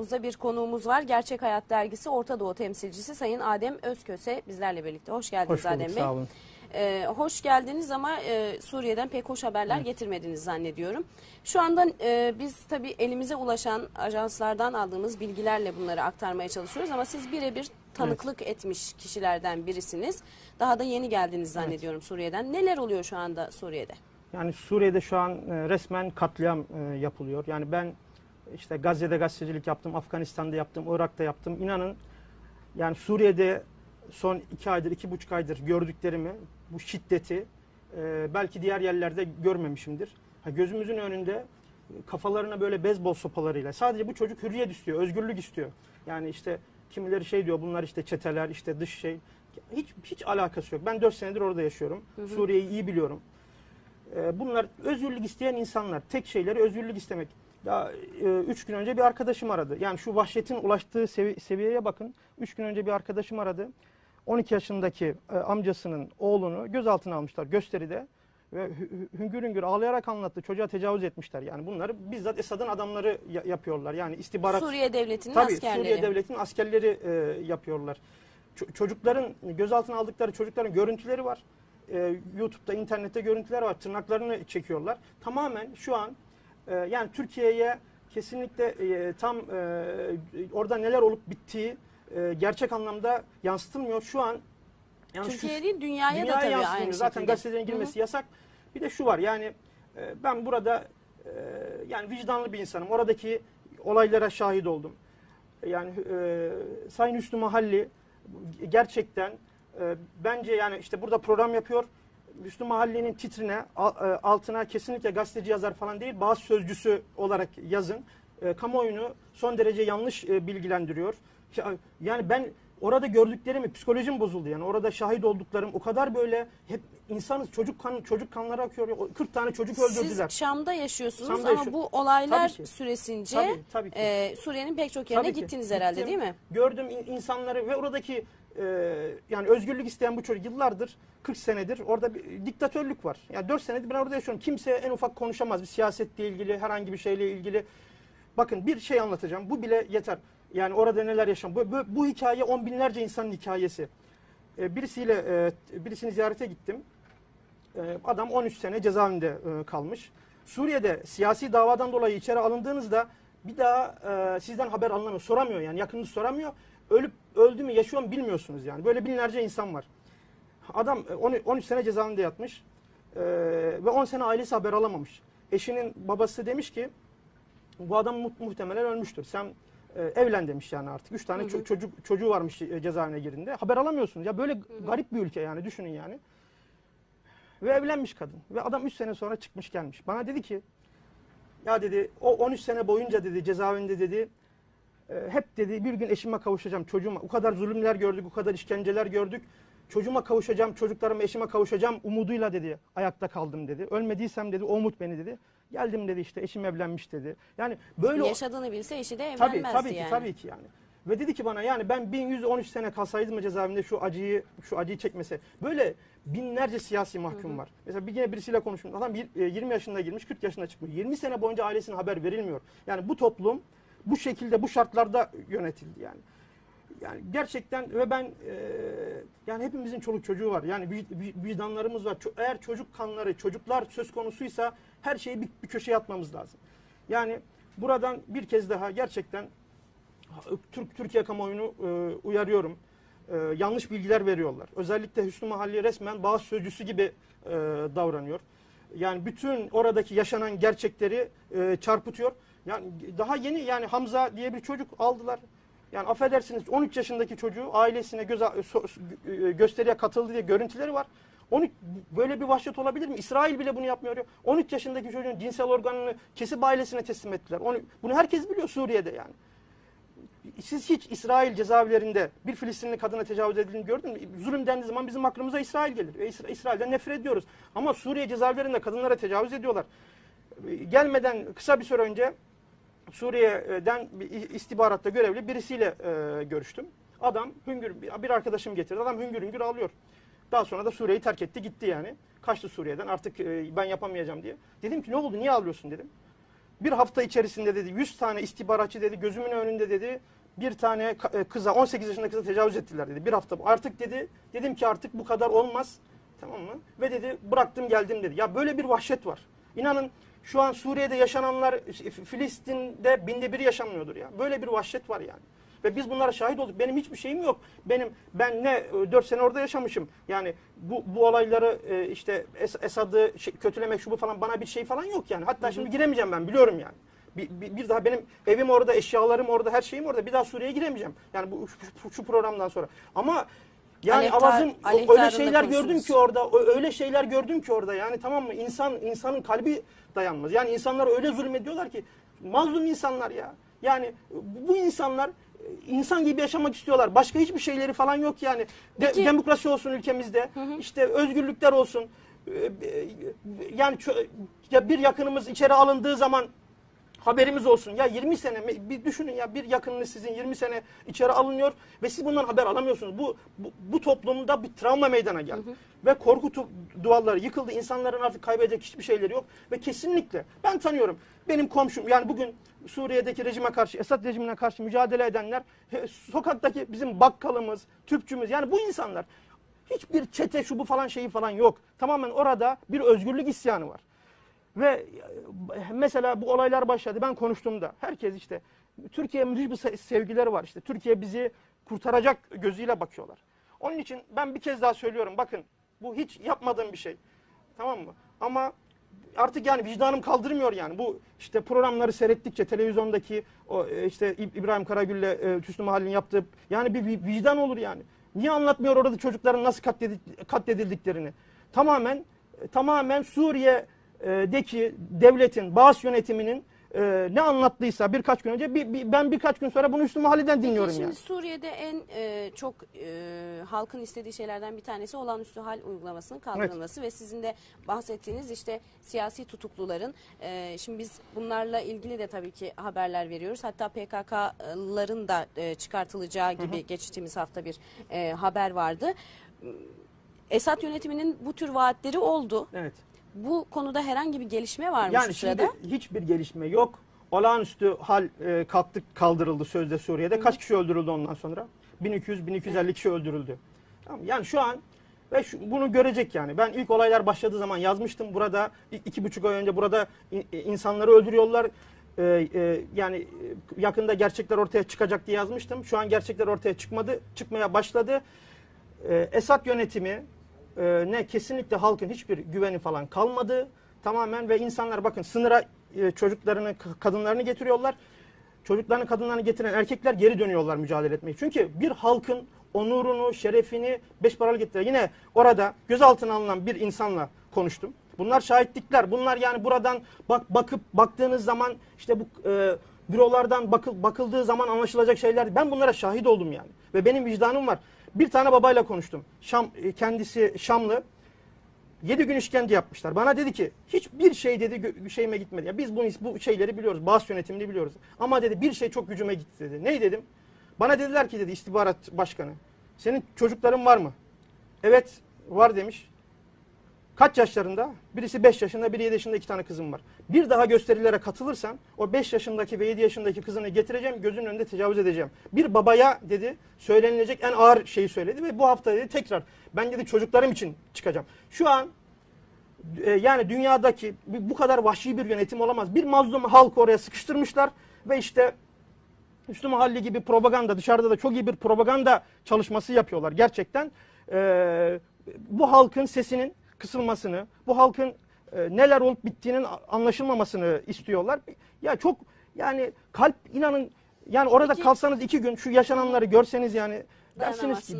Stüdyomuzda bir konuğumuz var. Gerçek Hayat Dergisi Orta Doğu temsilcisi Sayın Adem Özköse bizlerle birlikte. Hoş geldiniz Hoş bulduk, Adem Bey. sağ olun. Ee, hoş geldiniz ama e, Suriye'den pek hoş haberler getirmediniz zannediyorum. Şu anda e, biz tabii elimize ulaşan ajanslardan aldığımız bilgilerle bunları aktarmaya çalışıyoruz ama siz birebir tanıklık etmiş kişilerden birisiniz. Daha da yeni geldiniz zannediyorum Suriye'den. Neler oluyor şu anda Suriye'de? Yani Suriye'de şu an e, resmen katliam e, yapılıyor. Yani ben işte Gazze'de gazetecilik yaptım, Afganistan'da yaptım, Irak'ta yaptım. İnanın yani Suriye'de son iki aydır, iki buçuk aydır gördüklerimi, bu şiddeti e, belki diğer yerlerde görmemişimdir. Ha, gözümüzün önünde e, kafalarına böyle bezbol sopalarıyla. Sadece bu çocuk hürriyet istiyor, özgürlük istiyor. Yani işte kimileri şey diyor bunlar işte çeteler, işte dış şey. Hiç hiç alakası yok. Ben 4 senedir orada yaşıyorum. Suriye'yi iyi biliyorum. Ee, Bunlar özgürlük isteyen insanlar. Tek şeyleri özgürlük istemek. Daha e, üç gün önce bir arkadaşım aradı. Yani şu vahşetin ulaştığı sevi- seviyeye bakın. Üç gün önce bir arkadaşım aradı. 12 yaşındaki e, amcasının oğlunu gözaltına almışlar gösteride. Ve hü- hü- hüngür hüngür ağlayarak anlattı. Çocuğa tecavüz etmişler. Yani bunları bizzat Esad'ın adamları ya- yapıyorlar. Yani istihbarat... Suriye Devleti'nin Tabii askerleri. Suriye Devleti'nin askerleri e, yapıyorlar. Ço- çocukların gözaltına aldıkları çocukların görüntüleri var. E, YouTube'da, internette görüntüler var. Tırnaklarını çekiyorlar. Tamamen şu an e, yani Türkiye'ye kesinlikle e, tam e, orada neler olup bittiği e, gerçek anlamda yansıtılmıyor. Şu an yani şu- Türkiye değil dünyaya, da Dünyaya tabii yansıtılıyor. aynı Zaten şekilde. gazetelerin girmesi yasak. Bir de şu var yani e, ben burada e, yani vicdanlı bir insanım. Oradaki olaylara şahit oldum. Yani e, Sayın Hüsnü Mahalli gerçekten e, bence yani işte burada program yapıyor. Hüsnü Mahalli'nin titrine e, altına kesinlikle gazeteci yazar falan değil bazı sözcüsü olarak yazın. E, kamuoyunu son derece yanlış e, bilgilendiriyor. Ya- Yani ben orada gördüklerimi psikolojim bozuldu yani orada şahit olduklarım o kadar böyle hep insanız çocuk kan çocuk kanları akıyor. O 40 tane çocuk öldürdüler. Siz Şam'da yaşıyorsunuz Şam'da ama yaşıyorum. bu olaylar süresince Tabii, tabii ki. e, Suriye'nin pek çok yerine Tabii ki. gittiniz herhalde Gittim, değil mi? Gördüm in- insanları ve oradaki e, yani özgürlük isteyen bu çocuk yıllardır 40 senedir orada bir diktatörlük var. Yani 4 senedir ben orada yaşıyorum. Kimse en ufak konuşamaz bir siyasetle ilgili herhangi bir şeyle ilgili. Bakın bir şey anlatacağım. Bu bile yeter. Yani orada neler yaşam. Bu, bu, bu hikaye on binlerce insanın hikayesi. E, birisiyle e, birisini ziyarete gittim. E, adam 13 sene cezaevinde e, kalmış. Suriye'de siyasi davadan dolayı içeri alındığınızda bir daha e, sizden haber alınamıyor. Soramıyor yani yakınınız soramıyor. Ölüp öldü mü yaşıyor mu bilmiyorsunuz yani. Böyle binlerce insan var. Adam e, 13 13 sene cezaevinde yatmış. E, ve 10 sene ailesi haber alamamış. Eşinin babası demiş ki bu adam mu- muhtemelen ölmüştür. Sen e, evlen demiş yani artık. Üç tane ço- çocuk çocuğu varmış e, cezaevine girdiğinde. Haber alamıyorsunuz. Ya böyle garip bir ülke yani düşünün yani. Ve evlenmiş kadın. Ve adam 3 sene sonra çıkmış gelmiş. Bana dedi ki ya dedi o 13 sene boyunca dedi cezaevinde dedi e, hep dedi bir gün eşime kavuşacağım çocuğuma. O kadar zulümler gördük, o kadar işkenceler gördük. Çocuğuma kavuşacağım, çocuklarıma, eşime kavuşacağım umuduyla dedi ayakta kaldım dedi. Ölmediysem dedi o umut beni dedi. Geldim dedi işte eşim evlenmiş dedi. Yani böyle Yaşadığını bilse eşi de Tabii evlenmezdi tabii ki yani. tabii ki yani. Ve dedi ki bana yani ben 1113 sene kalsaydım cezaevinde şu acıyı şu acıyı çekmese. Böyle binlerce siyasi mahkum var. Mesela bir yine birisiyle konuştum. Adam bir- e, 20 yaşında girmiş 40 yaşında çıkmış. 20 sene boyunca ailesine haber verilmiyor. Yani bu toplum bu şekilde bu şartlarda yönetildi yani. Yani gerçekten ve ben e, yani hepimizin çoluk çocuğu var. Yani vic- vic- vicdanlarımız var. Eğer çocuk kanları, çocuklar söz konusuysa her şeyi bir, bir köşeye atmamız lazım. Yani buradan bir kez daha gerçekten Türk Türkiye kamuoyunu e, uyarıyorum. E, yanlış bilgiler veriyorlar. Özellikle Hüsnü Mahalli resmen bağış sözcüsü gibi e, davranıyor. Yani bütün oradaki yaşanan gerçekleri e, çarpıtıyor. Yani daha yeni yani Hamza diye bir çocuk aldılar. Yani affedersiniz 13 yaşındaki çocuğu ailesine göz, so- e, gösteriye katıldı diye görüntüleri var. 13 böyle bir vahşet olabilir mi? İsrail bile bunu yapmıyor. 13 yaşındaki çocuğun cinsel organını kesip ailesine teslim ettiler. Onu, bunu herkes biliyor Suriye'de yani. Siz hiç İsrail cezaevlerinde bir Filistinli kadına tecavüz edildiğini gördün mü? Zulüm dendiği zaman bizim aklımıza İsrail gelir. Ve İsra- İsrail'den nefret ediyoruz. Ama Suriye cezaevlerinde kadınlara tecavüz ediyorlar. Gelmeden kısa bir süre önce Suriye'den istihbaratta görevli birisiyle e, görüştüm. Adam hüngür bir arkadaşım getirdi. Adam hüngür hüngür ağlıyor. Daha sonra da Suriye'yi terk etti gitti yani. Kaçtı Suriye'den artık e, ben yapamayacağım diye. Dedim ki ne oldu niye ağlıyorsun dedim. bir hafta içerisinde dedi 100 tane istihbaratçı dedi gözümün önünde dedi bir tane e, kıza 18 yaşında kıza tecavüz ettiler dedi bir hafta. Artık dedi dedim ki artık bu kadar olmaz tamam mı? Ve dedi bıraktım geldim dedi. Ya böyle bir vahşet var. İnanın şu an Suriye'de yaşananlar Filistin'de binde biri yaşanmıyordur ya. Böyle bir vahşet var yani. Ve biz bunlara şahit olduk. Benim hiçbir şeyim yok. Benim ben ne 4 sene orada yaşamışım. Yani bu bu olayları e, işte Es- Esad'ı şey- kötülemek şu bu falan bana bir şey falan yok yani. Hatta şimdi giremeyeceğim ben biliyorum yani. Bir, bir, bir daha benim evim orada, eşyalarım orada, her şeyim orada. Bir daha Suriye'ye giremeyeceğim. Yani bu şu, şu programdan sonra. Ama yani Aleyhtar- o- öyle şeyler gördüm ki orada öyle şeyler gördüm ki orada yani tamam mı insan insanın kalbi dayanmaz. Yani insanlar öyle zulmediyorlar ki mazlum insanlar ya. Yani bu insanlar e, insan gibi yaşamak istiyorlar. Başka hiçbir şeyleri falan yok yani. De- Peki- demokrasi olsun ülkemizde. işte özgürlükler olsun. E, e, Yani çö- ya bir yakınımız içeri alındığı zaman haberimiz olsun. Ya 20 sene bir düşünün ya bir yakınınız sizin 20 sene içeri alınıyor ve siz bundan haber alamıyorsunuz. Bu bu, bu toplumda bir travma meydana geldi. Ve korku duvarları yıkıldı. İnsanların artık kaybedecek hiçbir şeyleri yok ve kesinlikle ben tanıyorum. Benim komşum yani bugün Suriye'deki rejime karşı, Esad rejimine karşı mücadele edenler, sokaktaki bizim bakkalımız, tüpçümüz yani bu insanlar hiçbir çete şu bu falan şeyi falan yok. Tamamen orada bir özgürlük isyanı var. Ve e, mesela bu olaylar başladı. Ben konuştuğumda herkes işte Türkiye'ye müthiş bir se- sevgileri var işte. Türkiye bizi kurtaracak gözüyle bakıyorlar. Onun için ben bir kez daha söylüyorum. Bakın bu hiç yapmadığım bir şey. Tamam mı? Ama artık yani vicdanım kaldırmıyor yani. Bu işte programları seyrettikçe televizyondaki o e, işte İb- İbrahim Karagül'le e, Hüsnü Mahalle'nin yaptığı yani bir vi- vicdan olur yani. Niye anlatmıyor orada çocukların nasıl katledi- katledildiklerini? Tamamen e, tamamen Suriye'deki devletin, Bağız yönetiminin e, ne anlattıysa birkaç gün önce bir, bir- ben birkaç gün sonra bunu Hüsnü Mahalle'den dinliyorum Peki şimdi yani. Suriye'de en e, çok e, halkın istediği şeylerden bir tanesi olağanüstü hal uygulamasının kaldırılması ve sizin de bahsettiğiniz işte siyasi tutukluların e, şimdi biz bunlarla ilgili de tabii ki haberler veriyoruz. Hatta PKK'ların da e, çıkartılacağı gibi geçtiğimiz hafta bir e, haber vardı. Esad yönetiminin bu tür vaatleri oldu. Evet. Bu konuda herhangi bir gelişme var mı Yani şu sırada? şimdi hiçbir gelişme yok. Olağanüstü hal e, kalktı, kaldırıldı sözde Suriye'de. Kaç kişi öldürüldü ondan sonra? 1200-1250 kişi öldürüldü. Tamam, yani şu an ve şu- bunu görecek yani. Ben ilk olaylar başladığı zaman yazmıştım. Burada iki buçuk ay önce burada i- insanları öldürüyorlar. Ee, e, yani e, yakında gerçekler ortaya çıkacak diye yazmıştım. Şu an gerçekler ortaya çıkmadı. Çıkmaya başladı. Ee, Esad yönetimi e, ne kesinlikle halkın hiçbir güveni falan kalmadı. Tamamen ve insanlar bakın sınıra e, çocuklarını, kadınlarını getiriyorlar. Çocuklarını, kadınlarını getiren erkekler geri dönüyorlar mücadele etmeye. Çünkü bir halkın onurunu, şerefini beş paralık getiriyor. Yine orada gözaltına alınan bir insanla konuştum. Bunlar şahitlikler. Bunlar yani buradan bak bakıp baktığınız zaman işte bu e, bürolardan bakıl, bakıldığı zaman anlaşılacak şeyler. Ben bunlara şahit oldum yani. Ve benim vicdanım var. Bir tane babayla konuştum. Şam e, kendisi Şamlı. 7 gün işkence yapmışlar. Bana dedi ki hiçbir şey dedi şeyime gitmedi. Ya biz bu, bu şeyleri biliyoruz. Bağız yönetimini biliyoruz. Ama dedi bir şey çok gücüme gitti dedi. Ne dedim? Bana dediler ki dedi istihbarat başkanı. Senin çocukların var mı? Evet var demiş. Kaç yaşlarında? Birisi 5 yaşında, biri 7 yaşında iki tane kızım var. Bir daha gösterilere katılırsan o 5 yaşındaki ve 7 yaşındaki kızını getireceğim, gözünün önünde tecavüz edeceğim. Bir babaya dedi söylenilecek en ağır şeyi söyledi ve bu hafta dedi tekrar ben dedi çocuklarım için çıkacağım. Şu an e, yani dünyadaki bu kadar vahşi bir yönetim olamaz. Bir mazlum halk oraya sıkıştırmışlar ve işte Üstü Mahalle gibi propaganda dışarıda da çok iyi bir propaganda çalışması yapıyorlar gerçekten. Ee, bu halkın sesinin kısılmasını, bu halkın e, neler olup bittiğinin anlaşılmamasını istiyorlar. Ya çok yani kalp inanın yani orada Peki- kalsanız iki gün şu yaşananları görseniz yani dersiniz ki.